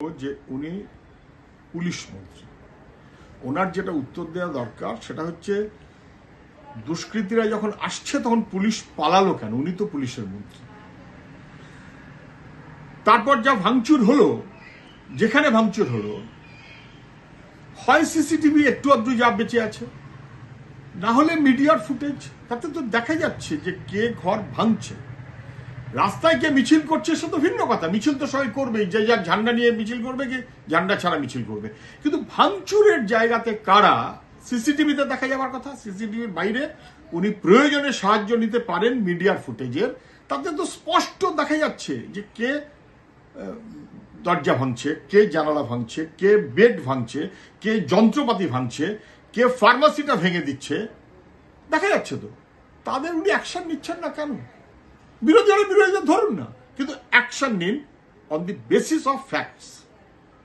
যে উনি পুলিশ মন্ত্রী। ওনার যেটা উত্তর দেওয়া দরকার সেটা হচ্ছে, দুষ্কৃতীরা যখন আসছে তখন পুলিশ পালালো কেন? উনি তো পুলিশের মন্ত্রী। তারপর যা ভাঙচুর হলো, যেখানে ভাঙচুর হলো, হয় সিসিটিভি একটু আধটু যা বেঁচে আছে, না হলে মিডিয়ার ফুটেজ, তাতে তো দেখা যাচ্ছে যে কে ঘর ভাঙছে। রাস্তায় কে মিছিল করছে সে তো ভিন্ন কথা। মিছিল তো সবাই করবেই। যে যার ঝান্ডা নিয়ে মিছিল করবে কি? ঝান্ডা ছাড়া মিছিল করবে। কিন্তু ভাঙচুরের জায়গাতে কারা? সিসিটিভিতে দেখা যাওয়ার কথা। সিসিটিভির বাইরে উনি প্রয়োজনে সাহায্য নিতে পারেন মিডিয়ার ফুটেজের। তাতে তো স্পষ্ট দেখা যাচ্ছে যে কে দরজা ভাঙছে, কে জানালা ভাঙছে, কে বেড ভাঙছে, কে যন্ত্রপাতি ভাঙছে, কে ফার্মাসিটা ভেঙে দিচ্ছে। দেখা যাচ্ছে তো। তাদের উনি অ্যাকশন নিচ্ছেন না কেন? বিরোধী হলে বিরোধীদের ধরুন না। কিন্তু অ্যাকশন নিন on the basis of facts